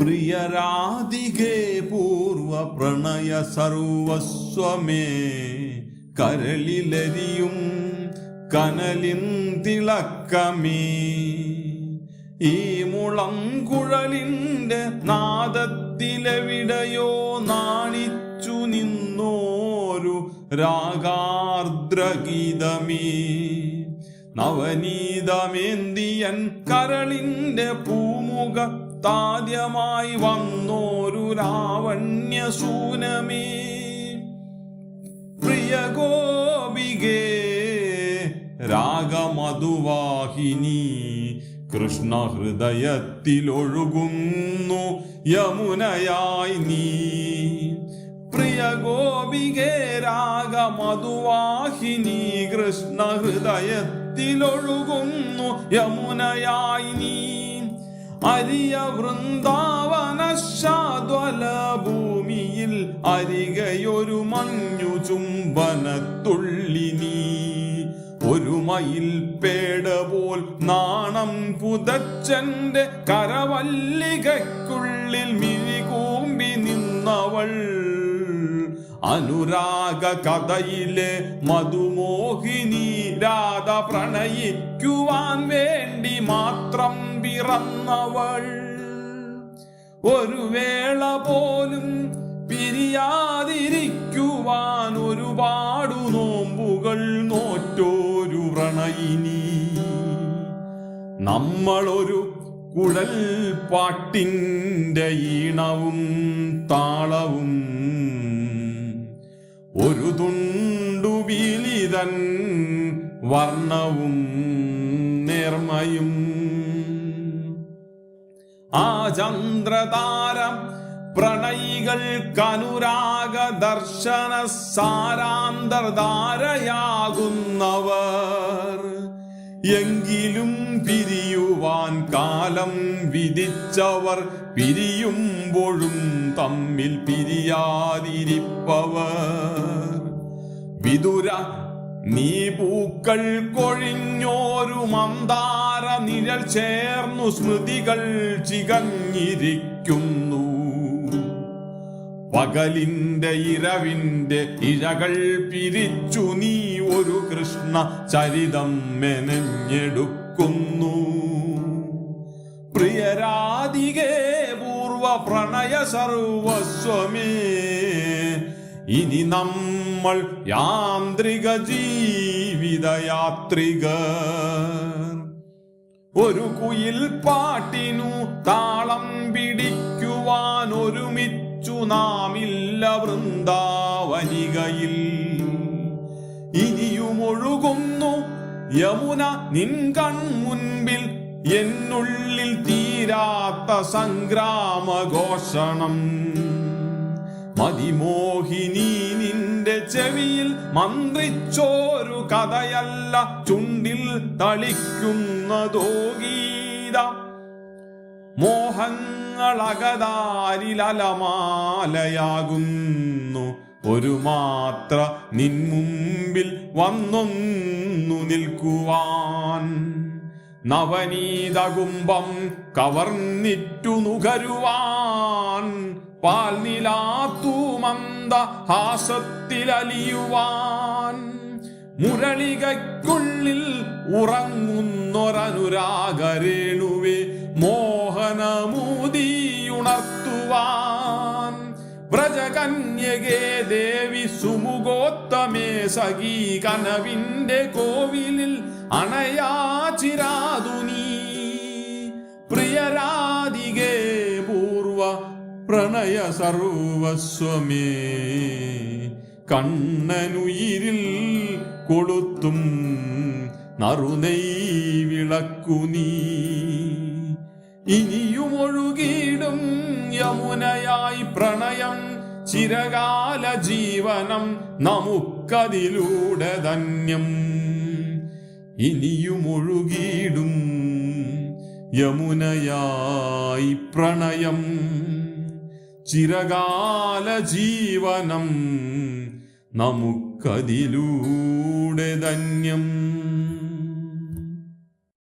പ്രിയരാധികേ പൂർവ പ്രണയ സർവസ്വമേ. കരളിലരിയും കനലിൻ തിളക്കമേ. ഈ മുളംകുഴലിന്റെ നാദത്തിലെവിടെയോ നാണിച്ചു നിന്നോരു രാഗാർദ്രഗീതമേ. നവനീതമേന്തിയൻ കരളിന്റെ പൂമുഖ താദ്യമായി വന്നോരു ലാവണ്യസൂനമേ. പ്രിയ ഗോപികേ രാഗമധുവാഹിനി കൃഷ്ണ ഹൃദയത്തിലൊഴുകുന്നു യമുനയായി നീ. പ്രിയ ഗോപികേ രാഗമധുവാഹിനി കൃഷ്ണ ഹൃദയത്തിലൊഴുകുന്നു യമുനയായി നീ. അരിയ വൃന്ദാവന ശാദ്വല ഭൂമിയിൽ അരികയൊരു മഞ്ഞു ചുംബനത്തുള്ളി നീ. ഒരു മയിൽ പേട പോൽ നാണം പുതച്ചന്റെ കരവല്ലികയ്ക്കുള്ളിൽ മിഴികൂമ്പി നിന്നവൾ. അനുരാഗ കഥയിലെ മധുമോഹിനി രാധ പ്രണയിക്കുവാൻ വേണ്ടി മാത്രം പിറന്നവൾ. ഒരു വേള പോലും പിരിയാതിരിക്കുവാൻ ഒരുപാടു നോമ്പുകൾ നോറ്റോരു പ്രണയിനി. നമ്മളൊരു കുഴൽ പാട്ടിന്റെ ഈണവും താളവും ഒരു തുണ്ടു വീലിതൻ വർണവും നിർമ്മയും. ആ ചന്ദ്രതാരം പ്രണയികൾക്കനുരാഗ ദർശന സാരാന്തർധാരയാകുന്നവർ. എങ്കിലും പിരിയുവാൻ കാലം വിധിച്ചവർ പിരിയുമ്പോഴും തമ്മിൽ പിരിയാതിരിപ്പവർ. വിതുര നീ പൂക്കൾ കൊഴിഞ്ഞോരു മന്ദാര നിഴൽ ചേർന്നു സ്മൃതികൾ ചികഞ്ഞിരിക്കുന്നു. പകലിന്റെ ഇരവിന്റെ ഇഴകൾ പിരിച്ചു നീ ഒരു കൃഷ്ണ ചരിതം മെനഞ്ഞെടുക്കുന്നു. പ്രിയരാധികേ പൂർവ പ്രണയ സർവസ്വമേ ഇനി നമ്മൾ യാന്ത്രിക ജീവിതയാത്രികർ. ഒരു കുയിൽ പാട്ടിനു താളം പിടിക്കുവാൻ ഒരുമിച്ചു നാമില്ല വൃന്ദാവനികയിൽ. ഇനിയുമൊഴുകുന്നു യമുന നിൻ കൺമുൻപിൽ എന്നുള്ളിൽ തീരാത്ത സംഗ്രാമഘോഷണം. മതിമോഹിനി നിന്റെ ചെവിയിൽ മന്ത്രിച്ചോരു കഥയല്ല ചുണ്ടിൽ തളിക്കുന്നതോ ഗീത. മോഹങ്ങളകതാരിലലമാലയാകുന്നു. ഒരു മാത്ര നിൻ മുമ്പിൽ വന്നൊന്നു നിൽക്കുവാൻ. നവനീതകുംഭം കവർന്നിറ്റു നുകരുവാൻ പാൽനിലാത്തൂമന്ത ഹാസത്തിലലിയുവാൻ മുരളികയ്ക്കുള്ളിൽ ഉറങ്ങുന്നൊരനുരാഗരേണുവെ മോഹനമൂതിയുണർത്തുവാൻ വ്രജകന്യകേ ദേവി സുമുഖോത്തമേ സഖീ കനവിന്റെ കോവിലിൽ അണയാചിരാതു പ്രണയ സർവസ്വമേ. കണ്ണനുയിരിൽ കൊളുത്തും നറുനൈ വിളക്കു നീ. ഇനിയും ഒഴുകിയിടും യമുനയായി പ്രണയം ചിരകാല ജീവനം നമുക്കതിലൂടെ ധന്യം. ഇനിയും ഒഴുകിയിടും യമുനയായി പ്രണയം ചിരകാല ജീവനം നമുക്കതിലൂടെ ധന്യം.